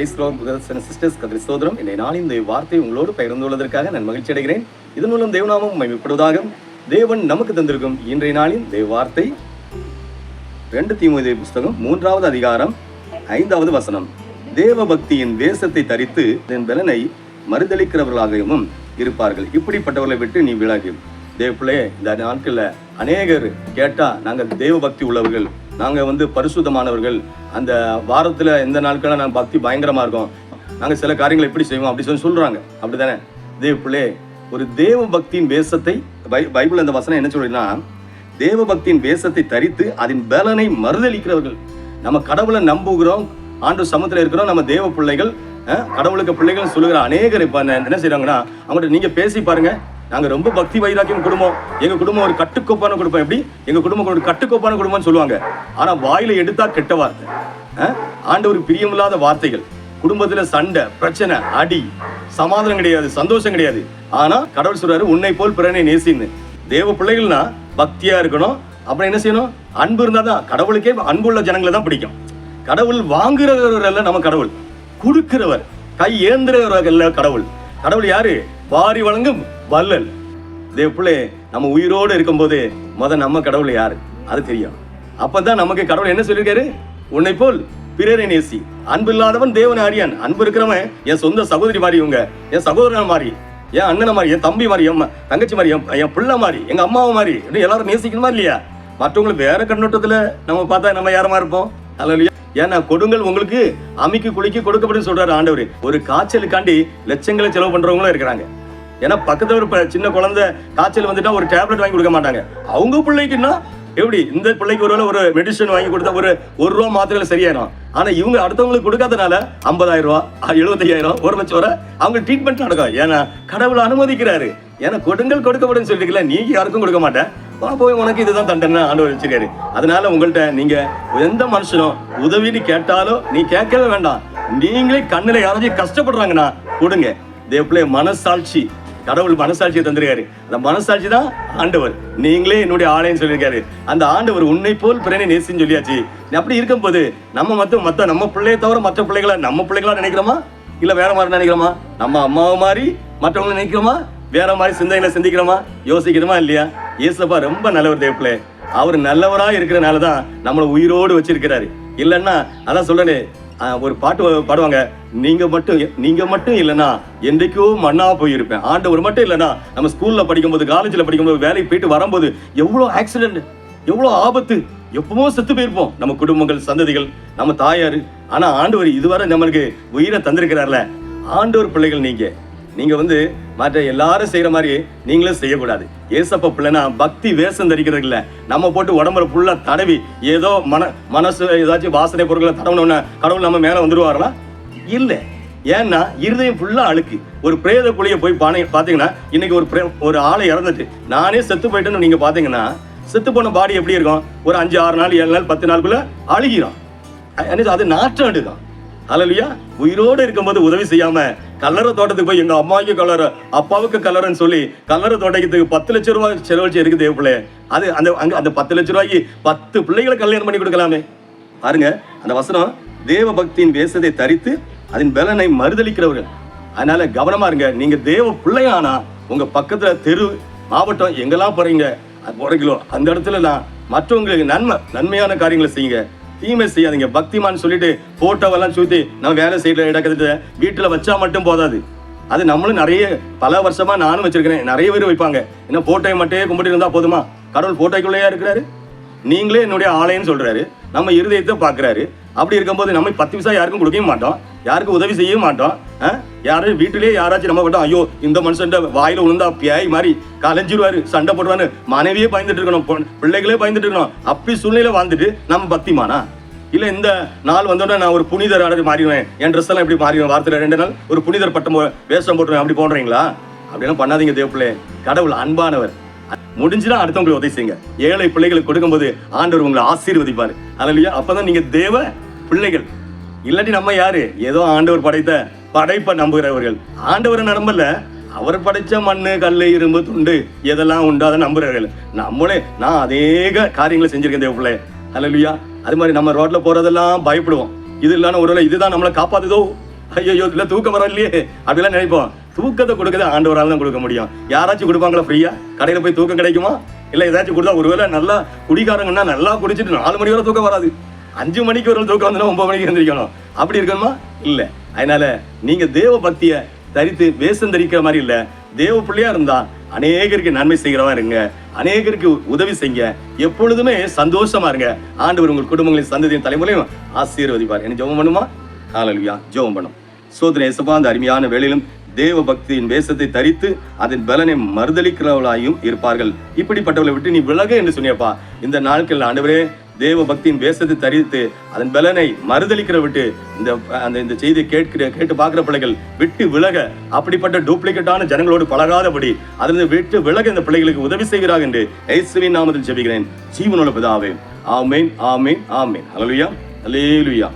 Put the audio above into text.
Sisters Kadri சோதரம் இந்த நாளின் இந்த வார்த்தை உங்களோடு பகிர்ந்துள்ளதற்காக நான் மகிழ்ச்சி அடைகிறேன். இதன் மூலம் தேவநாமம் மகிமைப்படுவதாக தேவன் நமக்கு தந்திருக்கும் இன்றைய நாளின் தேவ வார்த்தை. ரெண்டு தீமோதேயு புஸ்தகம் மூன்றாவது அதிகாரம் ஐந்தாவது வசனம். தேவ பக்தியின் வேஷத்தை தரித்து என் பலனை மறுதளிக்கிறவர்களாகவும் இருப்பார்கள். இப்படிப்பட்டவர்களை விட்டு நீ விலகு. பிள்ளையே இந்த நாட்களில் அநேகர் கேட்டா நாங்கள் தேவ பக்தி உள்ளவர்கள். நாங்கள் வந்து பரிசுத்தமானவர்கள். அந்த வாரத்தில் எந்த நாட்களில் நாங்கள் பக்தி பயங்கரமாக இருக்கோம். நாங்கள் சில காரியங்களை எப்படி செய்வோம் அப்படி சொல்லி சொல்கிறாங்க அப்படி தானே தேவ பிள்ளே ஒரு தேவ பக்தியின் வேஷத்தை பை பைபிள் அந்த வசனம் என்ன சொல்லுதுன்னா தேவ பக்தியின் வேஷத்தை தரித்து அதன் பலனை மறுதளிக்கிறவர்கள். நம்ம கடவுளை நம்புகிறோம் ஆண்டு சமத்தில் இருக்கிறோம் நம்ம தேவ பிள்ளைகள் கடவுளுக்கு பிள்ளைகள் சொல்லுகிற அநேகர் இப்போ என்ன செய்கிறாங்கன்னா அவங்கள்ட்ட நீங்கள் பேசி பாருங்கள் நாங்கள் ரொம்ப பக்தி வைராக்கியம் குடும்பம் எங்கள் குடும்பம் ஒரு கட்டுக்கோப்பான குடும்பம். எப்படி? எங்கள் குடும்பம் ஒரு கட்டுக்கோப்பான குடும்பம்னு சொல்லுவாங்க. ஆனால் வாயில எடுத்தா கெட்ட வார்த்தை. ஆண்டவர் பிரியமில்லாத வார்த்தைகள். குடும்பத்தில் சண்டை பிரச்சனை அடி சமாதானம் கிடையாது சந்தோஷம் கிடையாது. ஆனால் கடவுள் சொல்றாரு உன்னை போல் பிறனை நேசின்னு. தேவ பிள்ளைகள்னா பக்தியா இருக்கணும். அப்புறம் என்ன செய்யணும்? அன்பு இருந்தால் தான் கடவுளுக்கே அன்புள்ள ஜனங்களை தான் பிடிக்கும். கடவுள் வாங்குறவர் அல்ல நம்ம கடவுள். கொடுக்கிறவர் கை ஏந்துறவர் அல்ல கடவுள். கடவுள் யாரு? வாரி வழங்கும் வல்லல் இதே பிள்ளை நம்ம உயிரோடு இருக்கும்போது முத நம்ம கடவுள் யாரு? அது தெரியும். அப்பதான் நமக்கு கடவுள் என்ன சொல்லியிருக்காரு? உன்னை போல் பிறரை நேசி அன்பு இல்லாதவன் தேவன் அறியான். அன்பு இருக்கிறவன் என் சொந்த சகோதரி மாதிரி இவங்க என் சகோதரன் மாதிரி என் அண்ணனை மாதிரி என் தம்பி மாதிரி என் தங்கச்சி மாதிரி என் என் பிள்ளை மாதிரி எங்க அம்மாவை மாதிரி இப்படி எல்லாரும் நேசிக்கணுமா இல்லையா? மற்றவங்களுக்கு வேற கண்ணோட்டத்துல நம்ம பார்த்தா நம்ம யாரமா இருப்போம்? அல்ல ஏன்னா கொடுங்கள் உங்களுக்கு அமைக்கு குளிக்கு கொடுக்கப்படும் சொல்றாரு ஆண்டவர். ஒரு காய்ச்சலுக்காண்டி லட்சங்களை செலவு பண்றவங்களும் இருக்கிறாங்க. ஏன்னா பக்கத்தில் ஒரு சின்ன குழந்தை காய்ச்சல் வந்துட்டா ஒரு டேப்லெட் வாங்கி கொடுக்க மாட்டாங்க. அவங்க பிள்ளைக்குன்னா எப்படி? இந்த பிள்ளைக்கு ஒருவேளை ஒரு மெடிசன் வாங்கி கொடுத்தா ஒரு ஒரு ரூபா மாத்திரையில சரியாயிரும். ஆனா இவங்க அடுத்தவங்களுக்கு கொடுக்காதனால ஐம்பதாயிரம் ரூபா எழுபத்தையாயிரம் ஒரு லட்சம் வரை அவங்க ட்ரீட்மெண்ட் நடக்கும் ஏன்னா கடவுள் அனுமதிக்கிறாரு. ஏன்னா கொடுங்கள் கொடுக்கப்படும் சொல்லிருக்கல நீங்க யாருக்கும் கொடுக்க மாட்டேன். வா போய் உனக்கு இதுதான் தண்டனை ஆண்டவர் வச்சிருக்காரு. அதனால உங்கள்கிட்ட நீங்க எந்த மனுஷனும் உதவின்னு கேட்டாலும் நீ கேட்கவே வேண்டாம். நீங்களே கண்ணில் யாராச்சும் கஷ்டப்படுறாங்கன்னா கொடுங்க. தேவப்பிள்ளை மனசாட்சி கடவுள் மனசாட்சியை தந்திருக்காரு. அந்த மனசாட்சி தான் ஆண்டவர். நீங்களே என்னுடைய ஆலயம் சொல்லியிருக்காரு. அந்த ஆண்டவர் உன்னை போல் பிறனை நேசின்னு சொல்லியாச்சு. அப்படி இருக்கும்போது நம்ம மட்டும் மற்ற நம்ம பிள்ளையை தவிர மற்ற பிள்ளைகளை நம்ம பிள்ளைகளா நினைக்கிறோமா? இல்லை வேற மாதிரி நினைக்கிறோமா? நம்ம அம்மாவை மாதிரி மற்றவங்களை நினைக்கிறோமா? வேற மாதிரி சிந்தனைகளை சிந்திக்கிறோமா? யோசிக்கிறோமா இல்லையா? இயேசப்பா ரொம்ப நல்லவர் தேவப்பிள்ளை. அவர் நல்லவராக இருக்கிறனால தான் நம்மளை உயிரோடு வச்சிருக்கிறாரு. இல்லைன்னா அதான் சொல்றேனே ஒரு பாட்டு பாடுவாங்க. நீங்க மட்டும் நீங்க மட்டும் இல்லைன்னா என்றைக்கோ மண்ணா போயிருப்பேன். ஆண்டவர் மட்டும் இல்லைன்னா நம்ம ஸ்கூல்ல படிக்கும்போது காலேஜ்ல படிக்கும்போது வேலைக்கு போயிட்டு வரும்போது எவ்வளோ ஆக்சிடென்ட் எவ்வளோ ஆபத்து எப்பவோ செத்து போயிருப்போம். நம்ம குடும்பங்கள் சந்ததிகள் நம்ம தாயார். ஆனா ஆண்டவர் இதுவரை நம்மளுக்கு உயிரை தந்திருக்கிறார்ல. ஆண்டவர் பிள்ளைகள் நீங்க. நீங்க வந்து மற்ற எல்லாரும் செய்யற மாதிரி நீங்களும் செய்யக்கூடாது. ஏசப்ப பிள்ளைனா பக்தி வேஷம் தரிக்கிறது இல்ல. நம்ம போட்டு உடம்புல ஃபுல்லா தடவி ஏதோ மன மனசு ஏதாச்சும் வாசனை பொருட்களை தடவணும்னா கடவுள் நம்ம மேல வந்துருவார்களா இல்ல. ஏன்னா இருதயம் ஃபுல்லா அழுக்கு. ஒரு பிரேத குழிய போய் பானை பாத்தீங்கன்னா இன்னைக்கு ஒரு பிரே- ஒரு ஆளை இறந்துட்டு நானே செத்து போயிட்டேன்னு நீங்க பாத்தீங்கன்னா செத்து போன பாடி எப்படி இருக்கும்? ஒரு அஞ்சு ஆறு நாள் ஏழு நாள் பத்து நாளுக்குள்ள அழுகிறோம் அது நாற்றம் எடுக்கும் ஹalleluya. உயிரோடு இருக்கும்போது உதவி செய்யாம கல்லறை தோட்டத்துக்கு போய் எங்க அம்மாவுக்கு கலர அப்பாவுக்கு கலரன்னு சொல்லி கல்லறை தோட்டத்துக்கு பத்து லட்சம் ரூபாய் செலவழிச்சு இருக்கு தேவ பிள்ளை. அது அந்த அங்க அந்த பத்து லட்ச ரூபாய்க்கு பத்து பிள்ளைகளை கல்யாணம் பண்ணி கொடுக்கலாமே. பாருங்க அந்த வசனம் தேவ பக்தியின் வேஷத்தை தரித்து அதன் பலனை மறுதளிக்கிறவர்கள். அதனால கவனமா இருங்க நீங்க தேவ பிள்ளையானா உங்க பக்கத்துல தெரு மாவட்டம் எங்கெல்லாம் போறீங்க போறீங்களோ அந்த இடத்துல எல்லாம் மற்றவங்களுக்கு நன்மை நன்மையான காரியங்களை செய்யுங்க. தீமை செய்யாதீங்க. பக்திமான்னு சொல்லிட்டு போட்டோவெல்லாம் சுற்றி நம்ம வேலை செய்யற இடத்துல வீட்டில் வச்சா மட்டும் போதாது. அது நம்மளும் நிறைய பல வருஷமா நானும் வச்சிருக்கிறேன். நிறைய பேர் வைப்பாங்க. என்ன போட்டோயை மட்டும் கும்பிட்டு இருந்தா போதுமா? கடவுள் போட்டோக்குள்ளேயா இருக்கிறாரு? நீங்களே என்னுடைய ஆலயம்னு சொல்றாரு. நம்ம இருதயத்தை பார்க்குறாரு. அப்படி இருக்கும்போது நம்ம பத்து விசா யாருக்கும் கொடுக்கவே மாட்டோம். யாருக்கும் உதவி செய்யவும் மாட்டோம். ஆ? யாரும் வீட்டிலேயே யாராச்சும் நம்ம கிட்ட ஐயோ இந்த மனுஷன் வாயில விழுந்தா பியாய் மாதிரி கலைஞ்சிருவாரு சண்டை போடுவாரு. மனைவியே பயந்துட்டு இருக்கணும் பிள்ளைகளே பயந்துட்டு இருக்கணும். அப்படி சூழ்நிலை வாழ்ந்துட்டு நம்ம பக்திமானா? இல்ல இந்த நாள் வந்தோடனே நான் ஒரு புனிதர் ஆடர் மாறிடுவேன். என் ட்ரெஸ் எல்லாம் எப்படி மாறிடுவேன்? வாரத்தில் ரெண்டு நாள் ஒரு புனிதர் பட்டம் போ- வேஷம் போட்டுருவேன். அப்படி போடுறீங்களா? அப்படிலாம் பண்ணாதீங்க தேவப்பிள்ளை. கடவுள் அன்பானவர். முடிஞ்சுனா அடுத்தவங்களை உதவி செய்யுங்க. ஏழை பிள்ளைகளுக்கு கொடுக்கும்போது ஆண்டவர் உங்களை ஆசீர்வதிப்பார். அதுலயா அப்பதான் நீங்க தேவ பிள்ளைகள். இல்லாட்டி நம்ம யாரு? ஏதோ ஆண்டவர் படைத்த படைப்பை நம்புகிறவர்கள். ஆண்டவரை நம்பல. அவர் படைச்ச மண்ணு கல் இரும்பு துண்டு எதெல்லாம் உண்டோ அதை நம்புறவர்கள் நம்மளே நான் அதேக காரியங்களை செஞ்சிருக்கேன் தேவ பிள்ளை அல்லையா அது மாதிரி நம்ம ரோட்ல போறதெல்லாம் பயப்படுவோம். இது இல்லாம ஒருவேளை இதுதான் நம்மளை காப்பாத்துதோ? ஐயோ இல்ல தூக்கம் வர இல்லையே அப்படிலாம் நினைப்போம். தூக்கத்தை கொடுக்கறது ஆண்டவரால் தான் கொடுக்க முடியும். யாராச்சும் கொடுப்பாங்களா ஃப்ரீயா கடையில் போய் தூக்கம் கிடைக்குமா? இல்லை ஏதாச்சும் கொடுத்தா ஒருவேளை நல்லா குடிக்காரங்கன்னா நல்லா குடிச்சிட்டு நாலு மணி வரை தூக்கம் வராது. அஞ்சு மணிக்கு ஒரு தூக்கம் வந்து ஒன்பது மணிக்கு எந்திரிக்கணும். அப்படி இருக்கணுமா? இல்லை. அதனால நீங்க தேவ பக்தியை தரித்து வேஷம் தரிக்கிற மாதிரி இல்லை. தேவ பிள்ளையா இருந்தா அநேகருக்கு நன்மை செய்கிறவா இருங்க. அநேகருக்கு உதவி செய்யுங்க. எப்பொழுதுமே சந்தோஷமா இருங்க. ஆண்டவர் உங்கள் குடும்பங்களின் சந்ததியின் தலைமுறையும் ஆசீர்வதிப்பார். என்ன ஜெபம் பண்ணுமா? ஹalleluya ஜெபம் பண்ணும். சோதனை இசப்பா அந்த அருமையான வேலையிலும் தேவ பக்தியின் வேஷத்தை தரித்து அதன் பலனை மறுதளிக்கிறவர்களாயும் இருப்பார்கள். இப்படிப்பட்டவர்களை விட்டு நீ விலக என்று சொன்னியப்பா. இந்த நாட்கள் ஆண்டவரே தேவ பக்தியின் வேஷத்தை தரித்து அதன் பலனை மறுதளிக்கிற விட்டு இந்த அந்த இந்த செய்தியை கேட்கிற கேட்டு பார்க்குற பிள்ளைகள் விட்டு விலக. அப்படிப்பட்ட டூப்ளிகேட்டான ஜனங்களோடு பழகாதபடி அதிலிருந்து விட்டு விலக இந்த பிள்ளைகளுக்கு உதவி செய்கிறார் என்று ஐசுவின் நாமத்தில் ஜெபிக்கிறேன். ஜீவனுள்ள பிதாவே. ஆமேன் ஆமேன் ஆமேன். அலலுயா அலேலுயா